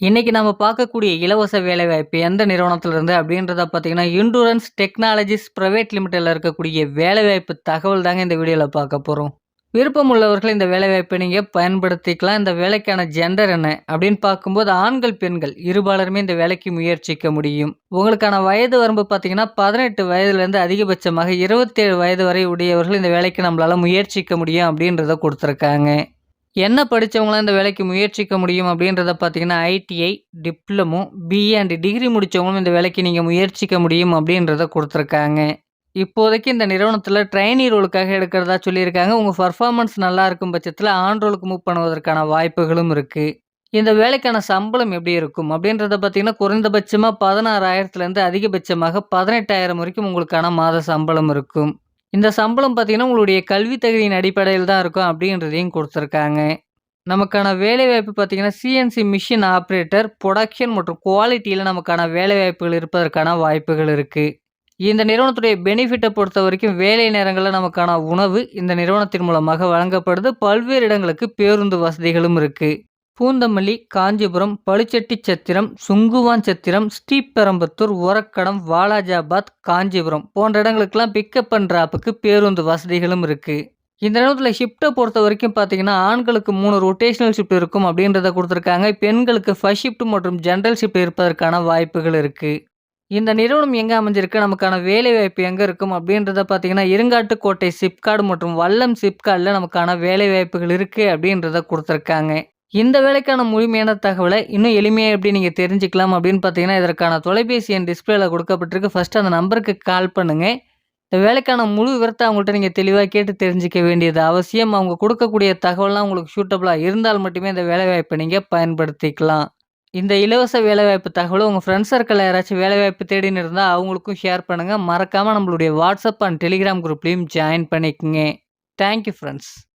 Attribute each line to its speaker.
Speaker 1: இன்றைக்கி நம்ம பார்க்கக்கூடிய இலவச வேலைவாய்ப்பு எந்த நிறுவனத்திலிருந்து அப்படின்றத பார்த்தீங்கன்னா, இண்டூரன்ஸ் டெக்னாலஜிஸ் ப்ரைவேட் லிமிடெட்ல இருக்கக்கூடிய வேலைவாய்ப்பு தகவல் தாங்க இந்த வீடியோவில் பார்க்க போகிறோம் விருப்பம் உள்ளவர்கள் இந்த வேலைவாய்ப்பை நீங்கள் பயன்படுத்திக்கலாம். இந்த வேலைக்கான ஜெண்டர் என்ன அப்படின்னு பார்க்கும்போது ஆண்கள், பெண்கள் இருபாலருமே இந்த வேலைக்கு முயற்சிக்க முடியும். உங்களுக்கான வயது வரம்பு பார்த்தீங்கன்னா, பதினெட்டு வயதுலேருந்து அதிகபட்சமாக 27 வயது வரை உடையவர்கள் இந்த வேலைக்கு நம்மளால் முயற்சிக்க முடியும் அப்படின்றத கொடுத்துருக்காங்க என்ன படித்தவங்களாம் இந்த வேலைக்கு முயற்சிக்க முடியும் அப்படின்றத பார்த்தீங்கன்னா, ITI, diploma, BA and degree முடித்தவங்களும் இந்த வேலைக்கு நீங்கள் முயற்சிக்க முடியும் அப்படின்றத கொடுத்துருக்காங்க இப்போதைக்கு இந்த நிறுவனத்தில் ட்ரைனி ரோலுக்காக எடுக்கிறதா சொல்லியிருக்காங்க. உங்கள் பர்ஃபார்மன்ஸ் நல்லா இருக்கும் பட்சத்தில் ஆன் ரோலுக்கு மூவ் பண்ணுவதற்கான வாய்ப்புகளும் இருக்குது இந்த வேலைக்கான சம்பளம் எப்படி இருக்கும் அப்படின்றத பார்த்தீங்கன்னா, குறைந்தபட்சமாக பதினாறாயிரத்துலேருந்து அதிகபட்சமாக 18,000 வரைக்கும் உங்களுக்கான மாத சம்பளம் இருக்கும். இந்த சம்பளம் பார்த்தீங்கன்னா, உங்களுடைய கல்வி தகுதியின் அடிப்படையில் தான் இருக்கும் அப்படின்றதையும் கொடுத்துருக்காங்க. நமக்கான வேலைவாய்ப்பு பார்த்தீங்கன்னா, சிஎன்சி மிஷின் ஆப்ரேட்டர் புரொடக்ஷன் மற்றும் குவாலிட்டியில் நமக்கான வேலைவாய்ப்புகள் இருப்பதற்கான வாய்ப்புகள் இருக்குது இந்த நிறுவனத்துடைய பெனிஃபிட்டை பொறுத்த வரைக்கும் வேலை நேரங்களில் நமக்கான உணவு இந்த நிறுவனத்தின் மூலமாக வழங்கப்படுது. பல்வேறு இடங்களுக்கு பேருந்து வசதிகளும் இருக்குது பூந்தமல்லி, காஞ்சிபுரம், பழுச்செட்டி சத்திரம் சுங்குவான் சத்திரம் ஸ்ரீபெரம்பத்தூர் ஒரக்கடம், வாலாஜாபாத், காஞ்சிபுரம் போன்ற இடங்களுக்கெல்லாம் பிக்கப் பண்ணுற ஆப்புக்கு பேருந்து வசதிகளும் இருக்குது இந்த நேரத்தில் ஷிஃப்ட்டை பொறுத்த வரைக்கும் பார்த்தீங்கன்னா, ஆண்களுக்கு மூணு ரொட்டேஷனல் ஷிஃப்ட் இருக்கும் அப்படின்றத கொடுத்துருக்காங்க. பெண்களுக்கு ஃபர்ஸ்ட் ஷிஃப்ட் மற்றும் ஜென்ரல் ஷிஃப்ட் இருப்பதற்கான வாய்ப்புகள் இருக்குது இந்த நிறுவனம் எங்க அமைஞ்சிருக்கு, நமக்கான வேலைவாய்ப்பு எங்கே இருக்கும்? அப்படின்றத பார்த்தீங்கன்னா, இருங்காட்டுக்கோட்டை சிப்காடு மற்றும் வல்லம் சிப்காட்ல நமக்கான வேலைவாய்ப்புகள் இருக்குது அப்படின்றத கொடுத்துருக்காங்க. இந்த வேலைக்கான முழுமையான தகவலை இன்னும் எளிமையாக எப்படி நீங்கள் தெரிஞ்சுக்கலாம் அப்படின்னு பார்த்தீங்கன்னா, இதற்கான தொலைபேசி எண் டிஸ்பிளேல கொடுக்கப்பட்டிருக்கு ஃபர்ஸ்ட் அந்த நம்பருக்கு கால் பண்ணுங்க. இந்த வேலைக்கான முழு விவரத்தை அவங்கள்ட்ட நீங்கள் தெளிவாக கேட்டு தெரிஞ்சுக்க வேண்டியது அவசியம். அவங்க கொடுக்கக்கூடிய தகவல்லாம் உங்களுக்கு சூட்டபுளாக இருந்தால் மட்டுமே இந்த வேலைவாய்ப்பை நீங்கள் பயன்படுத்திக்கலாம். இந்த இலவச வேலைவாய்ப்பு தகவல் உங்கள் ஃப்ரெண்ட்ஸ் சர்க்கிளில் யாராச்சும் வேலைவாய்ப்பு தேடின்னு இருந்தால் அவங்களுக்கும் ஷேர் பண்ணுங்க. மறக்காமல் நம்மளுடைய வாட்ஸ்அப் அண்ட் டெலிகிராம் குரூப்லேயும் ஜாயின் பண்ணிக்கோங்க தேங்க் யூ